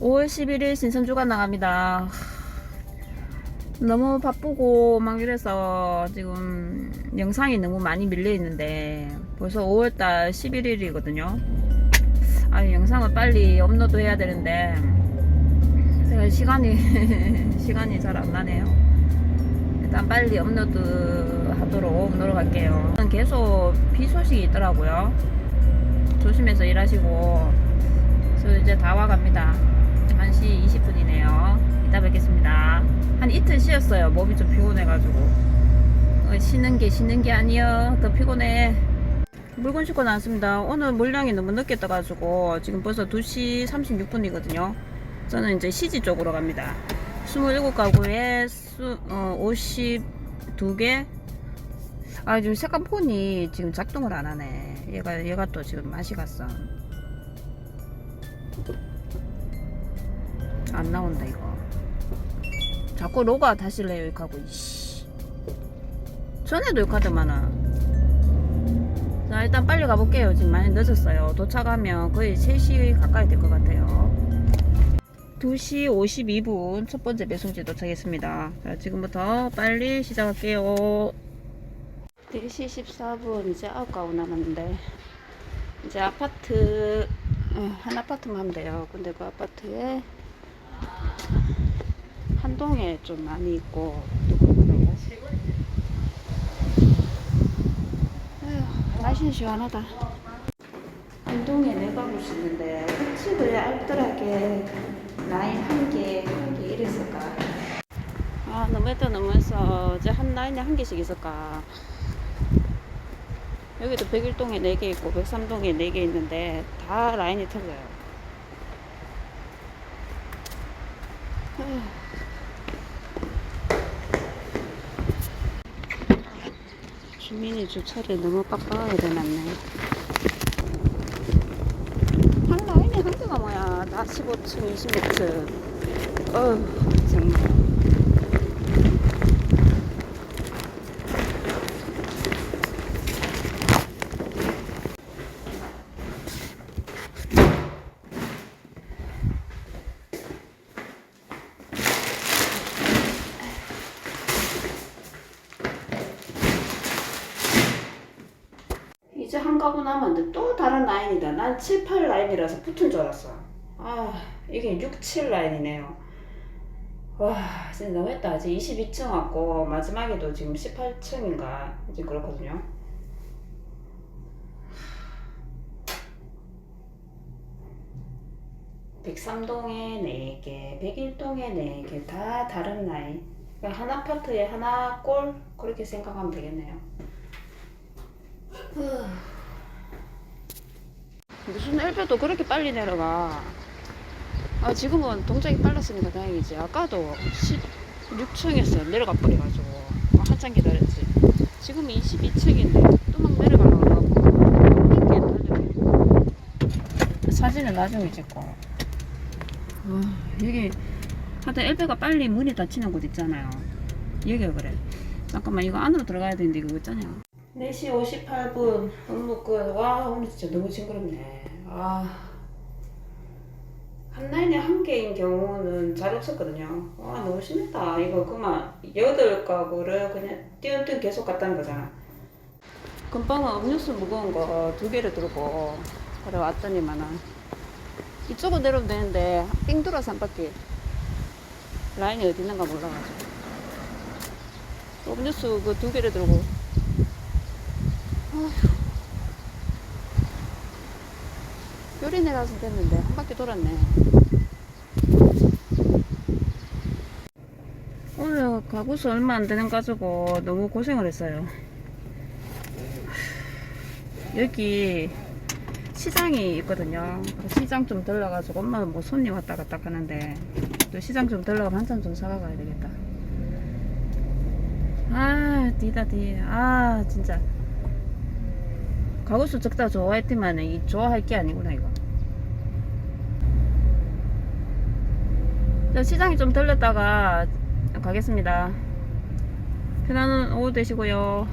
5월 11일 신선주가 나갑니다. 너무 바쁘고 막 이래서 지금 영상이 너무 많이 밀려 있는데 벌써 5월달 11일이거든요. 아 영상을 빨리 업로드 해야 되는데 시간이 시간이 잘 안 나네요. 일단 빨리 업로드 하도록 노력할게요. 계속 비 소식이 있더라고요. 조심해서 일하시고 저 이제 다 와갑니다. 1시 20분이네요. 이따 뵙겠습니다. 한 이틀 쉬었어요. 몸이 좀 피곤해가지고. 어, 쉬는 게 쉬는 게 아니여. 더 피곤해. 물건 싣고 나왔습니다. 오늘 물량이 너무 늦게 떠가지고 지금 벌써 2시 36분이거든요. 저는 이제 시지 쪽으로 갑니다. 27가구에 수, 어, 52개. 아, 지금 색감 폰이 지금 작동을 안 하네. 얘가, 얘가 또 지금 맛이 갔어. 안 나온다, 이거. 자꾸 로가 다시 레요, 이렇게 하고, 이씨. 전에도 이렇게 하더만은. 자, 일단 빨리 가볼게요. 지금 많이 늦었어요. 도착하면 거의 3시 가까이 될 것 같아요. 2시 52분 첫 번째 배송지 도착했습니다. 자, 지금부터 빨리 시작할게요. 4시 14분 이제 9가구 남았는데 이제 아파트 어, 한 아파트만 하면 돼요. 근데 그 아파트에 한 동에 좀 많이 있고. 에휴, 날씨는 시원하다. 한 동에 네 가구씩 있는데 혹시 그래 알뜰하게 라인 한 개, 한 개 이랬을까? 아 너무했다 너무했어. 이제 한 라인에 한 개씩 있을까? 여기도 101동에 4개 있고 103동에 4개 있는데 다 라인이 틀려요. 에휴. 주민이 주차를 너무 빡빡하게 해놨네. 한 라인에 한 개가 뭐야. 다 15층, 26층. 어휴, 정말. 이제 한 가구 남았는데 또 다른 라인이다. 난 7, 8 라인이라서 붙은 줄 알았어. 아, 이게 6, 7 라인이네요. 와, 진짜 너무했다. 이제 22층 왔고, 마지막에도 지금 18층인가, 지금 그렇거든요. 백삼동에 4개, 백일동에 4개, 다 다른 라인. 그러니까 한 아파트에 하나 꼴? 그렇게 생각하면 되겠네요. 무슨 엘베도 그렇게 빨리 내려가. 아, 지금은 동작이 빨랐으니까 다행이지. 아까도 16층에서 내려가 버려가지고 아, 한참 기다렸지. 지금 22층인데 또 막 내려가려고 하고. 사진은 나중에 찍고. 와, 여기 하여튼 엘베가 빨리 문이 닫히는 곳 있잖아요. 여기가 그래. 잠깐만 이거 안으로 들어가야 되는데 이거 있잖아요. 4시 58분 업무 끝. 와 오늘 진짜 너무 징그럽네. 아. 한 라인에 한 개인 경우는 잘 없었거든요. 와 너무 심했다. 이거 그만 여덟 가구를 그냥 띄엄띄엄 계속 갔다는 거잖아. 금방은 음료수 무거운 거 두 개를 들고 그래 왔더니만은 이쪽으로 내려오면 되는데 삥 돌아서 한 바퀴 라인이 어디 있는가 몰라가지고 음료수 그 두 개를 들고 요리 내가서 됐는데 한 바퀴 돌았네. 오늘 가구수 얼마 안 되는 가지고 너무 고생을 했어요. 여기 시장이 있거든요. 시장 좀 들러가지고 엄마는 뭐 손님 왔다 갔다 하는데 또 시장 좀 들러가면 한참 좀 사가 가야 되겠다. 아, 디다 디. 아, 진짜. 가구수 적다 좋아했지만 이 좋아할 게 아니구나 이거. 자, 시장이 좀 들렸다가 가겠습니다. 편안한 오후 되시고요.